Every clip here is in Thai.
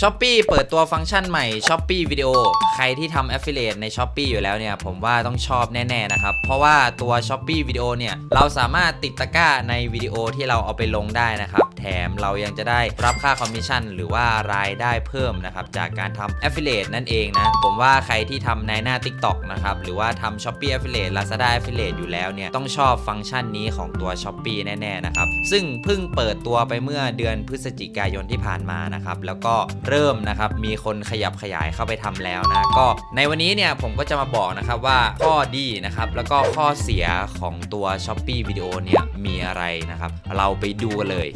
s h อ p e e เปิดตัวฟังก์ชันใหม่ s h อ p e e วิดีโอใครที่ทำ Affiliate ใน s h อ p e e อยู่แล้วเนี่ย ผมว่าต้องชอบแน่ ๆ นะครับ เพราะว่าตัว s h อ p e e วิดีโอเนี่ย เราสามารถติดตะกร้าในวิดีโอที่เราเอาไปลงได้นะครับ แถมเรายังจะได้รับค่าคอมมิชชั่นหรือว่ารายได้เพิ่มนะครับ จากการทำ Affiliate นั่นเองนะ ผมว่าใครที่ทำในหน้า TikTok นะครับ หรือว่าทำ Shopee Affiliate Lazada Affiliate อยู่แล้วเนี่ยต้องชอบฟังก์ชันนี้ของตัว Shopee แน่ๆนะครับซึ่งเพิ่งเปิดตัวไปเมื่อเดือนพฤศจิกายนที่ผ่านมานะครับแล้วก็เริ่มนะครับมีคนขยับขยายเข้าไปทำแล้วนะก็ในวันนี้เนี่ยผมก็จะมาบอกนะครับว่าข้อดีนะครับแล้วก็ข้อเสียของตัว s h อ p e e วิดีโอเนี่ยมีอะไรนะครับ เราไปดูกันเลย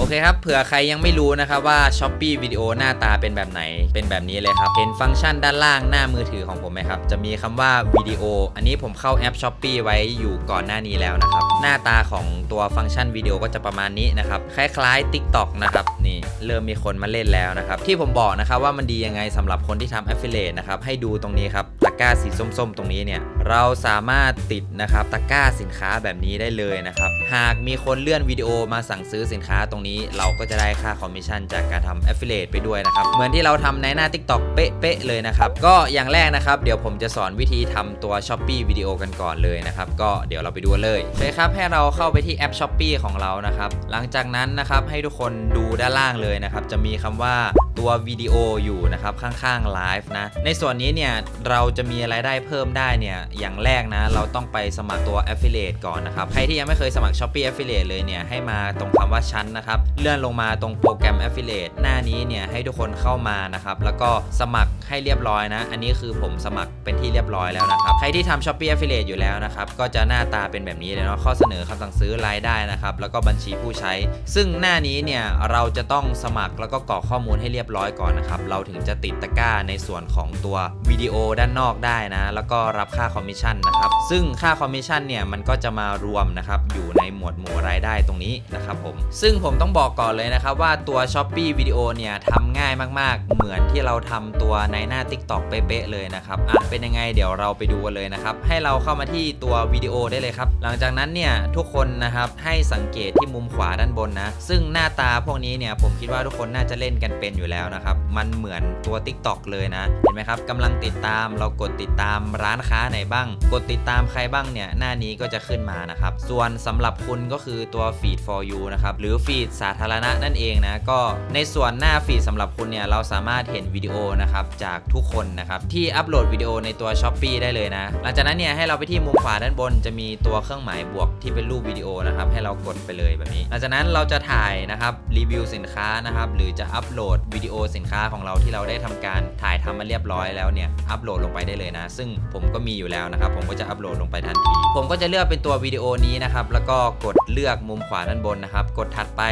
โอเคครับ เผื่อใครยังไม่รู้นะครับว่า s h อ p e e วิดีโอหน้าตาเป็นแบบไหน เป็นแบบนี้เลยครับ เห็นฟังก์ชันด้านล่างหน้ามือถือของผมไหมครับ จะมีคำว่าวิดีโอ อันนี้ผมเข้าแอป s h อ p e e ไว้อยู่ก่อนหน้านี้แล้วนะครับ หน้าตาของตัวฟังก์ชันวิดีโอก็จะประมาณนี้นะครับ คล้ายๆ TikTok นะครับ นี่เริ่มมีคนมาเล่นแล้วนะครับ ที่ผมบอกนะครับว่ามันดียังไงสำหรับคนที่ทำ Affiliate นะครับ ให้ดูตรงนี้ครับ กร้าสีส้มๆ ตรงนี้เนี่ย เราสามารถติดนะครับตะกร้าสินค้าแบบนี้ได้เลยนะครับ หากมีคนเลื่อนวิดีโอมาสั่งซื้อสินค้าตรงนี้ เราก็จะได้ค่าคอมมิชชั่นจากการทำ Affiliate ไปด้วยนะครับ เหมือนที่เราทำในหน้า TikTok เป๊ะๆเลยนะครับ ก็อย่างแรกนะครับ เดี๋ยวผมจะสอนวิธีทำตัว Shopee วิดีโอกันก่อนเลยนะครับ ก็เดี๋ยวเราไปดูเลยโอเครับให้เราเข้าไปที่แอป Shopee ของเรานะครับ หลังจากนั้นนะครับให้ทุกคนดูด้านล่างเลยนะครับจะมีคำว่า ตัววิดีโออยู่นะครับข้างๆไลฟ์นะ ในส่วนนี้เนี่ยเราจะมีรายได้เพิ่มได้เนี่ยอย่างแรกนะเราต้องไปสมัครตัว Affiliate ก่อนนะครับใครที่ยังไม่เคยสมัคร Shopee Affiliate เลยเนี่ยให้มาตรงคำว่าชั้นนะครับเลื่อนลงมาตรงโปรแกรม Affiliate หน้านี้เนี่ยให้ทุกคนเข้ามานะครับแล้วก็สมัครให้เรียบร้อยนะ อันนี้คือผมสมัครเป็นที่เรียบร้อยแล้วนะครับใครที่ทำ Shopee Affiliate อยู่แล้วนะครับก็จะหน้าตาเป็นแบบนี้เลยเนาะข้อเสนอคำสั่งซื้อรายได้นะครับแล้วก็บัญชีผู้ใช้ ซึ่งหน้านี้เนี่ยเราจะต้องสมัครแล้วก็กรอกข้อมูลให้เรียบร้อยก่อนนะครับ เราถึงจะติดตะกร้าในส่วนของตัววิดีโอด้านนอกได้นะ แล้วก็รับค่าคอมมิชชั่นนะครับ ซึ่งค่าคอมมิชชั่นเนี่ยมันก็จะมารวมนะครับอยู่ในหมวดหมู่รายได้ตรงนี้นะครับผม ซึ่งผมต้องบอกก่อนเลยนะครับว่าตัว Shopee วิดีโอเนี่ยทำง่ายมาก ๆ เหมือนที่เราทำตัวในหน้า TikTok เป๊ะๆเลยนะครับอะเป็นยังไงเดี๋ยวเราไปดูกันเลยนะครับ ให้เราเข้ามาที่ตัววิดีโอได้เลยครับ หลังจากนั้นเนี่ยทุกคนนะครับให้สังเกตที่มุมขวาด้านบนนะ ซึ่งหน้าตาพวกนี้เนี่ยผมคิดว่าทุกคนน่าจะเล่นกันเป็นอยู่แล้วนะครับ มันเหมือนตัว TikTok เลยนะ เห็นไหมครับกำลังติดตามเรากดติดตามร้านค้าไหนบ้าง กดติดตามใครบ้างเนี่ย หน้านี้ก็จะขึ้นมานะครับ ส่วนสำหรับคุณก็คือตัว feed for you นะครับ หรือ feed สาธารณะนั่นเองนะ ก็ในส่วนหน้า feed สำหรับคุณเนี่ย เราสามารถเห็นวิดีโอนะครับจากทุกคนนะครับที่อัปโหลดวิดีโอในตัว Shopee ได้เลยนะ หลังจากนั้นเนี่ยให้เราไปที่มุมขวาด้านบนจะมีตัวเครื่องหมายบวกที่เป็นรูปวิดีโอนะครับให้เรากดไปเลยแบบนี้ หลังจากนั้นเราจะถ่ายนะครับรีวิวสินค้านะครับหรือจะอัปโหลดวิวิดีโอสินค้าของเราที่เราได้ทำการถ่ายทำมาเรียบร้อยแล้วเนี่ยอัปโหลดลงไปได้เลยนะ ซึ่งผมก็มีอยู่แล้วนะครับผมก็จะอัปโหลดลงไปทันที ผมก็จะเลือกเป็นตัววิดีโอนี้นะครับแล้วก็กดเลือกมุมขวาด้านบนนะครับ กดถัดไป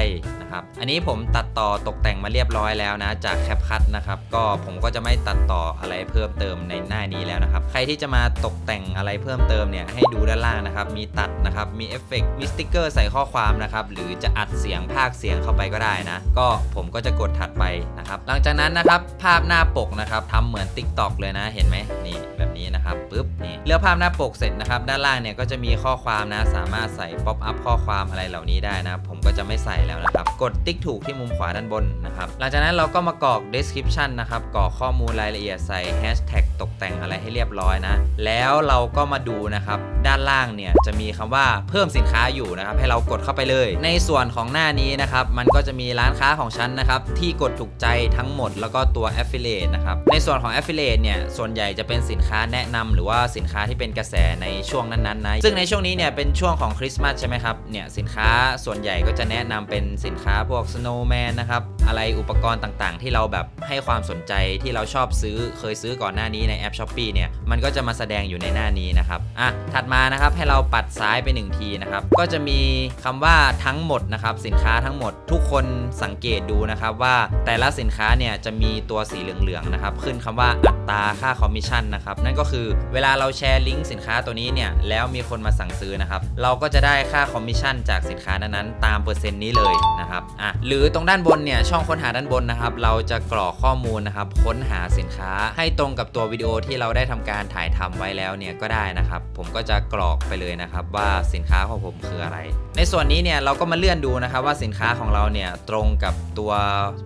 นะครับอันนี้ผมตัดต่อตกแต่งมาเรียบร้อยแล้วนะจากแคปคัทนะครับก็ผมก็จะไม่ตัดต่ออะไรเพิ่มเติมในหน้านี้แล้วนะครับใครที่จะมาตกแต่งอะไรเพิ่มเติมเนี่ยให้ดูด้านล่างนะครับมีตัดนะครับมีเอฟเฟกต์มีสติกเกอร์ใส่ข้อความนะครับหรือจะอัดเสียงภาคเสียงเข้าไปก็ได้นะ ก็ผมก็จะกดถัดไปนะครับหลังจากนั้นนะครับภาพหน้าปกนะครับทำเหมือน t i k t o กเลยนะเห็นไหมนี่แบบนี้นะครับปึ๊บนี่เลือกภาพหน้าปกเสร็จนะครับด้านล่างเนี่ยก็จะมีข้อความนะสามารถใส่ป๊อปอัพข้อความอะไรเหล่านี้ได้นะผมก็จะไม่ใส่แล้วนะครับกดติ๊กถูกที่มุมขวาด้านบนนะครับหลังจากนั้นเราก็มากรอก description นะครับกรอกข้อมูลรายละเอียดใส่ hashtag ตกแต่งอะไรให้เรียบร้อยนะ แล้วเราก็มาดูนะครับ ด้านล่างเนี่ยจะมีคำว่าเพิ่มสินค้าอยู่นะครับ ให้เรากดเข้าไปเลย ในส่วนของหน้านี้นะครับ มันก็จะมีร้านค้าของฉันนะครับ ที่กดถูกใจทั้งหมด แล้วก็ตัว affiliate นะครับ ในส่วนของ affiliate เนี่ย ส่วนใหญ่จะเป็นสินค้าแนะนำหรือว่าสินค้าที่เป็นกระแสในช่วงนั้นๆนะ ซึ่งในช่วงนี้เนี่ยเป็นช่วงของคริสต์มาสใช่ไหมครับ เนี่ยสินค้าส่วนใหญ่ก็จะแนะนำเป็นสินค้าพวก snowman นะครับ อะไรอุปกรณ์ต่างๆ ที่เราแบบให้ความสนใจที่เราชอบซื้อเคยซื้อก่อนหน้านี้ในแอป s h อ p e e เนี่ย มันก็จะมาแสดงอยู่ในหน้านี้นะครับอะถัดมานะครับให้เราปัดซ้ายไปหนึ่งทีนะครับ ก็จะมีคำว่าทั้งหมดนะครับ สินค้าทั้งหมดทุกคนสังเกตดูนะครับว่าแต่ละสินค้าเนี่ยจะมีตัวสีเหลืองๆนะครับ ขึ้นคำว่าอัตราค่าคอมมิชชั่นนะครับ นั่นก็คือเวลาเราแชร์ลิงก์สินค้าตัวนี้เนี่ยแล้วมีคนมาสั่งซื้อนะครับ เราก็จะได้ค่าคอมมิชชั่นจากสินค้านั้นๆตามเปอร์เซ็นต์นี้เลยนะครับอะหรือตรงด้านบนเนี่ยช่องค้นหาด้านบนนะครับ เราจะกรอกข้อมูลนะครับ ค้นหาสินค้าให้ตรงกับตัววิดีโอที่เราได้ทำการการถ่ายทำไว้แล้วเนี่ยก็ได้นะครับ ผมก็จะกรอกไปเลยนะครับ ว่าสินค้าของผมคืออะไร ในส่วนนี้เนี่ยเราก็มาเลื่อนดูนะครับว่าสินค้าของเราเนี่ยตรงกับตัว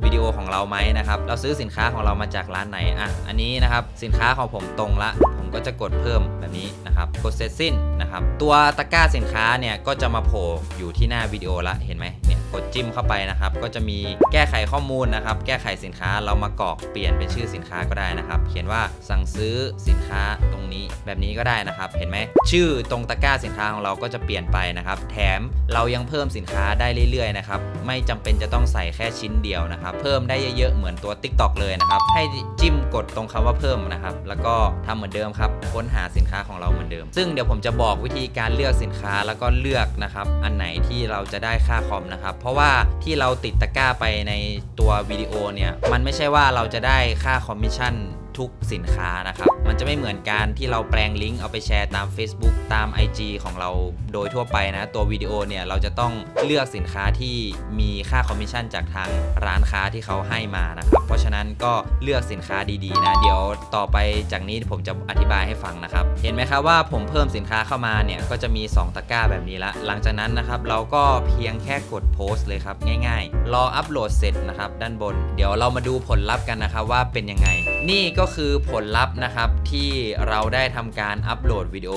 วิดีโอของเราไหมนะครับ เราซื้อสินค้าของเรามาจากร้านไหนอะอันนี้นะครับสินค้าของผมตรงละ ผมก็จะกดเพิ่มแบบนี้นะครับกดเสร็จสิ้นนะครับตัวตะกร้าสินค้าเนี่ยก็จะมาโผล่อยู่ที่หน้าวิดีโอละเห็นไหมเนี่ย กดจิ้มเข้าไปนะครับ ก็จะมีแก้ไขข้อมูลนะครับ แก้ไขสินค้าเรามากรอกเปลี่ยนเป็นชื่อสินค้าก็ได้นะครับ เขียนว่าสั่งซื้อสินค้าตรงนี้แบบนี้ก็ได้นะครับ เห็นไหมชื่อตรงตะกร้าสินค้าของเราก็จะเปลี่ยนไปนะครับ แถมเรายังเพิ่มสินค้าได้เรื่อยๆนะครับ ไม่จำเป็นจะต้องใส่แค่ชิ้นเดียวนะครับ เพิ่มได้เยอะๆเหมือนตัว TikTok เลยนะครับ ให้จิ้มกดตรงคำว่าเพิ่มนะครับ แล้วก็ทำเหมือนเดิมครับ ค้นหาสินค้าของเรา เดิม ซึ่งเดี๋ยวผมจะบอกวิธีการเลือกสินค้าแล้วก็เลือกนะครับ อันไหนที่เราจะได้ค่าคอมนะครับ เพราะว่าที่เราติดตะกร้าไปในตัววิดีโอเนี่ย มันไม่ใช่ว่าเราจะได้ค่าคอมมิชชั่น ทุกสินค้านะครับ มันจะไม่เหมือนการที่เราแปลงลิงก์เอาไปแชร์ตาม Facebook ตาม IG ของเราโดยทั่วไปนะ ตัววิดีโอเนี่ยเราจะต้องเลือกสินค้าที่มีค่าคอมมิชชั่นจากทางร้านค้าที่เขาให้มานะครับ เพราะฉะนั้นก็เลือกสินค้าดีๆนะ เดี๋ยวต่อไปจากนี้ผมจะอธิบายให้ฟังนะครับ เห็นไหมครับว่าผมเพิ่มสินค้าเข้ามาเนี่ยก็จะมี 2 ตะกร้าแบบนี้ละ หลังจากนั้นนะครับเราก็เพียงแค่กดโพสต์เลยครับง่าย ๆ รออัปโหลดเสร็จนะครับด้านบน เดี๋ยวเรามาดูผลลัพธ์กันนะครับว่าเป็นยังไง นี่ก็็คือผลลัพธ์นะครับที่เราได้ทำการอัปโหลดวิดีโอ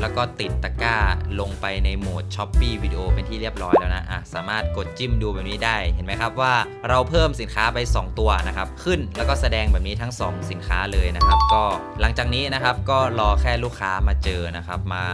แล้วก็ติดตะกร้าลงไปในโหมด s h อ p e e วิดีโอเป็นที่เรียบร้อยแล้วนะอะสามารถกดจิ้มดูแบบนี้ได้เห็นไหมครับว่าเราเพิ่มสินค้าไป 2 ตัวนะครับขึ้นแล้วก็แสดงแบบนี้ทั้ง 2 สินค้าเลยนะครับ ก็หลังจากนี้นะครับก็รอแค่ลูกค้ามาเจอนะครับมา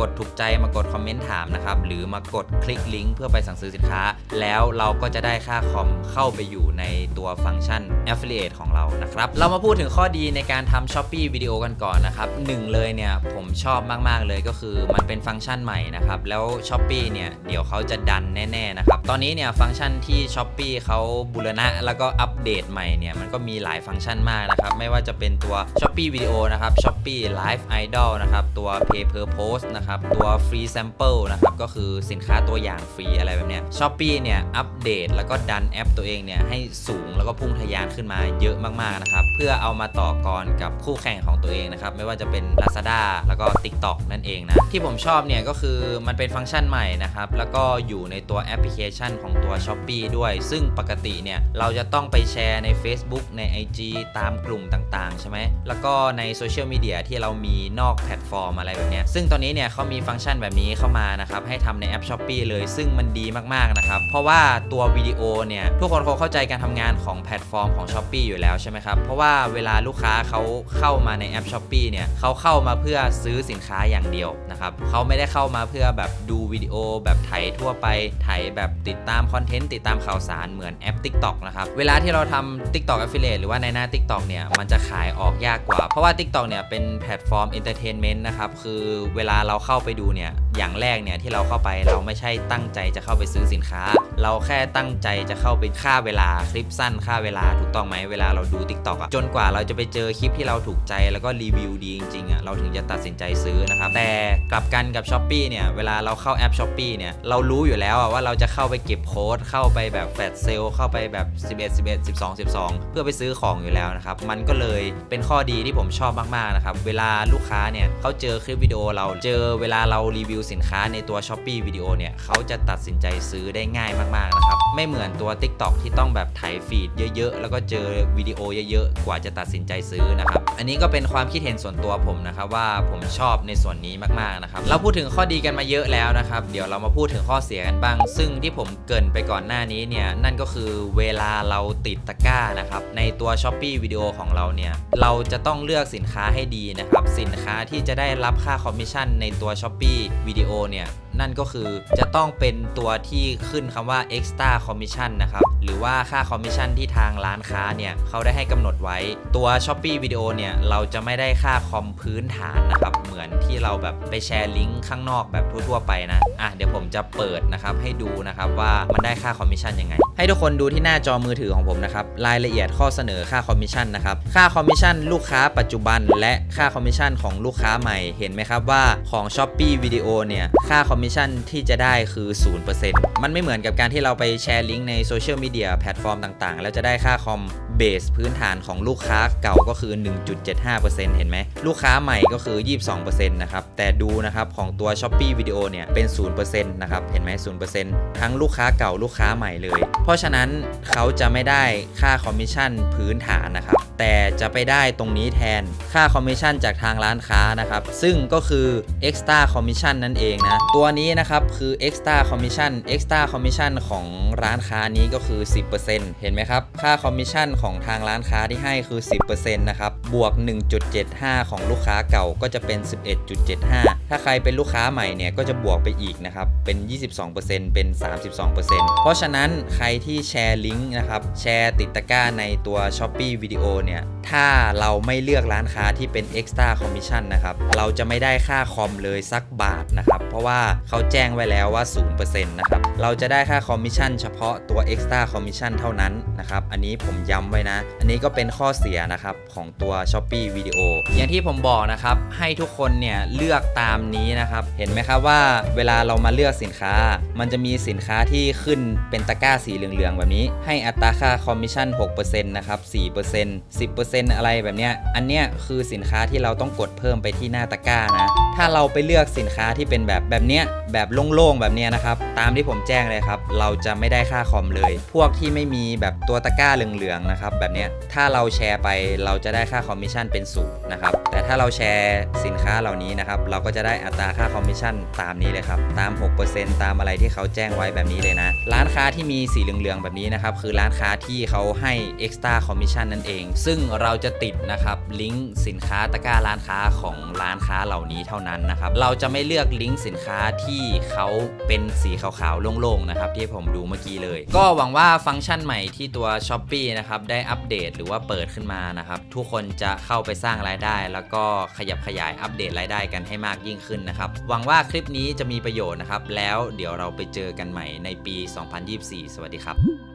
กดถูกใจมากดคอมเมนต์ถามนะครับหรือมากดคลิกลิงก์เพื่อไปสั่งซื้อสินค้า แล้วเราก็จะได้ค่าคอมเข้าไปอยู่ในตัวฟังก์ชัน Affiliate ของเรานะครับเรามาพูดถึงข้อดีในการทำ s h อ p e e วิดีโอกันก่อนนะครับหนึ่งเลยเนี่ยผมชอบมาก ๆ เลยก็คือมันเป็นฟังก์ชันใหม่นะครับ แล้ว s h อ p e e เนี่ยเดี๋ยวเขาจะดันแน่ ๆ นะครับ ตอนนี้เนี่ยฟังก์ชันที่ s h อ p e e เขาบูรณะแล้วก็อัปเดตใหม่เนี่ยมันก็มีหลายฟังก์ชันมากนะครับ ไม่ว่าจะเป็นตัว s h อ p e e วิดีโอนะครับ s h อ p e e Live Idol นะครับตัว Pay per Post นะครับตัว Free Sample นะครับก็คือสินค้าตัวอย่างฟรีอะไรแบบเนี้ย s h อ p e e เนี่ยอัปเดตแล้วก็ดันแอปตัวเองเนี่ยให้สูงแล้วก็พุ่งทะยานขึ้นมาเยอะมากๆนะครับเพื่อเอามาต่อกรกับคู่แข่งของตัวเองนะครับ ไม่ว่าจะเป็น Lazada แล้วก็ TikTok นั่นเองนะ ที่ผมชอบเนี่ยก็คือมันเป็นฟังก์ชันใหม่นะครับ แล้วก็อยู่ในตัวแอปพลิเคชันของตัว s h อ p e e ด้วย ซึ่งปกติเนี่ย เราจะต้องไปแชร์ใน Facebook ใน IG ตามกลุ่มต่างๆ ใช่ไหม แล้วก็ในโซเชียลมีเดียที่เรามีนอกแพลตฟอร์มอะไรแบบเนี้ยซึ่งตอนนี้เนี่ยเขามีฟังก์ชันแบบนี้เข้ามานะครับให้ทำในแอป s h อ p e e เลย ซึ่งมันดีมากๆนะครับเพราะว่าตัววิดีโอเนี่ยทุกคนคงเข้าใจการทำงานของแพลตฟอร์มของ s h อ p e e อยู่แล้วใช่ไหมครับเพราะว่าเวลาลููกค้าเขาเข้ามาในแอป s h อ p e e เนี่ยเขาเข้ามาเพื่อซื้อสินค้าอย่างเดียวนะครับเขาไม่ได้เข้ามาเพื่อแบบดูวิดีโอแบบไถทั่วไปไถแบบติดตามคอนเทนต์ติดตามข่าวสารเหมือนแอป TikTok นะครับเวลาที่เราทำ TikTok Affiliate หรือว่าในหน้า TikTok เนี่ยมันจะขายออกยากกว่า เพราะว่า TikTok เนี่ยเป็นแพลตฟอร์ม Entertainment นะครับคือเวลาเราเข้าไปดูเนี่ยอย่างแรกเนี่ยที่เราเข้าไปเราไม่ใช่ตั้งใจจะเข้าไปซื้อสินค้า เราแค่ตั้งใจจะเข้าไปค่าเวลาคลิปสั้นค่าเวลาถูกต้องไหมเวลาเราดู TikTok อะจนกว่าเราจะไปเจอคลิปที่เราถูกใจแล้วก็รีวิวดีจริงๆอะเราถึงจะตัดสินใจซื้อนะครับแต่กลับกันกับ s h อ p e e เนี่ยเวลาเราเข้าแอป s h อ p e e เนี่ยเรารู้อยู่แล้วอะว่าเราจะเข้าไปเก็บโค้ดเข้าไปแบบแฟลชเซลเข้าไปแบบ 11 11 12 12 เพื่อไปซื้อของอยู่แล้วนะครับมันก็เลยเป็นข้อดีที่ผมชอบมากๆนะครับเวลาลูกค้าเนี่ยเขาเจอคลิปวิดีโอเราเจอเวลาเรารีวิวสินค้าในตัว s h อ p e e วิดีโอเนี่ยเขาจะตัดสินใจซื้อได้ง่ายมากๆนะครับ ไม่เหมือนตัว TikTok ที่ต้องแบบถ่ายฟีดเยอะๆ แล้วก็เจอวิดีโอเยอะๆ กว่าจะตัดสินใจซื้อนะครับ อันนี้ก็เป็นความคิดเห็นส่วนตัวผมนะครับว่าผมชอบในส่วนนี้มากๆนะครับ เราพูดถึงข้อดีกันมาเยอะแล้วนะครับ เดี๋ยวเรามาพูดถึงข้อเสียกันบ้าง ซึ่งที่ผมเกินไปก่อนหน้านี้เนี่ยนั่นก็คือเวลาเราติดตะกร้านะครับในตัว s h อ p e e วิดีโอของเราเนี่ยเราจะต้องเลือกสินค้าให้ดีนะครับสินค้าที่จะได้รับค่าคอมมิชชั่นในตัว s h อ p e e วิดีโอเนี่ยนั่นก็คือจะต้องเป็นตัวที่ขึ้นคำว่า extra commission นะครับหรือว่าค่าคอมมิชชั่นที่ทางร้านค้าเนี่ยเขาได้ให้กำหนดไว้ตัว s h อ p e e วิดีโอเนี่ยเราจะไม่ได้ค่าคอมพื้นฐานนะครับเหมือนที่เราแบบไปแชร์ลิงก์ข้างนอกแบบทั่วๆไปนะอะเดี๋ยวผมจะเปิดนะครับให้ดูนะครับว่ามันได้ค่าคอมมิชชั่นยังไง ให้ทุกคนดูที่หน้าจอมือถือของผมนะครับรายละเอียดข้อเสนอค่าคอมมิชชั่นนะครับค่าคอมมิชชั่นลูกค้าปัจจุบัน และค่าคอมมิชชั่นของลูกค้าใหม่เห็นไหมครับว่าของ s h อ p e e วิดีโอเนี่ยค่าคอมมิชชั่นที่จะได้คือ 0%มันไม่เหมือนกับการที่เราไปแชร์ลิงก์ในโซเชียลมีเดียแพลตฟอร์มต่างๆ แล้วจะได้ค่าคอมเบสพื้นฐานของลูกค้าเก่าก็คือ 1.75%เห็นไหม ลูกค้าใหม่ก็คือ 22%นะครับ แต่ดูนะครับของตัว s h อ p e e วิดีโอเนี่ยเป็น 0%นะครับ เห็นไหม0%ทั้งลูกค้าเก่าลูกค้าใหม่เลย เพราะฉะนั้นเขาจะไม่ได้ค่าคอมมิชชั่นพื้นฐานนะครับ แต่จะไปได้ตรงนี้แทนค่าคอมมิชชั่นจากทางร้านค้านะครับ ซึ่งก็คือ extra commission นั่นเองนะ ตัวนี้นะครับคือ extra commission extra commission ของร้านค้านี้ก็คือ 10%เห็นไหมครับ ค่าคอมมิชชั่นของทางร้านค้าที่ให้คือ 10%นะครับ บวก 1.75 ของลูกค้าเก่าก็จะเป็น 11.75 ถ้าใครเป็นลูกค้าใหม่เนี่ยก็จะบวกไปอีกนะครับ เป็น 22%เป็น 32%เพราะฉะนั้นใครที่แชร์ลิงก์นะครับ แชร์ติดตะกร้าในตัว s h อ p e e วิดีโอเนี่ยถ้าเราไม่เลือกร้านค้าที่เป็น extra commission นะครับ เราจะไม่ได้ค่าคอมเลยสักบาทนะครับ เพราะว่าเขาแจ้งไว้แล้วว่า 0%นะครับ เราจะได้ค่าคอมมิชชั่นเฉพาะตัว extra commission เท่านั้นนะครับ อันนี้ผมย้ำไว้นะ อันนี้ก็เป็นข้อเสียนะครับของตัว s h อ p e e วิดีโออย่างที่ผมบอกนะครับ ให้ทุกคนเนี่ยเลือกตามนี้นะครับ เห็นไหมครับว่าเวลาเรามาเลือกสินค้า มันจะมีสินค้าที่ขึ้นเป็นตะกร้าสีเหลืองๆแบบนี้ ให้อัตราค่าคอมมิชชั่น 6%นะครับ 4% 10%อะไรแบบเนี้ย อันเนี้ยคือสินค้าที่เราต้องกดเพิ่มไปที่หน้าตะกร้านะ ถ้าเราไปเลือกสินค้าที่เป็นแบบแบบเนี้ยแบบโล่งๆแบบเนี้ยนะครับ ตามที่ผมแจ้งเลยครับ เราจะไม่ได้ค่าคอมเลย พวกที่ไม่มีแบบตัวตะกร้าเหลืองๆนะครับแบบเนี้ยถ้าเราแชร์ไปเราจะได้ค่าคอมมิชชั่นเป็นศูนย์นะครับแต่ถ้าเราแชร์สินค้าเหล่านี้นะครับเราก็จะได้อัตราค่าคอมมิชชั่นตามนี้เลยครับตาม 6%ตามอะไรที่เขาแจ้งไว้แบบนี้เลยนะ ร้านค้าที่มีสีเหลืองๆแบบนี้นะครับคือร้านค้าที่เขาให้ extra commission นั่นเอง ซึ่งเราจะติดนะครับลิงก์สินค้าตะกร้าร้านค้าของร้านค้าเหล่านี้เท่านั้นนะครับเราจะไม่เลือกลิงก์สินค้าที่เขาเป็นสีขาวๆโล่งๆนะครับที่ผมดูเมื่อกี้เลย ก็หวังว่าฟังก์ชันใหม่ที่ตัว s h อ p e e นะครับได้อัปเดตหรือว่าเปิดขึ้นมานะครับทุกคนจะเข้าไปสร้างรายได้ แล้วก็ขยับขยายอัปเดตรายได้กันให้มากยิ่งขึ้นนะครับหวังว่าคลิปนี้จะมีประโยชน์นะครับแล้วเดี๋ยวเราไปเจอกันใหม่ในปี 2024 สวัสดีครับ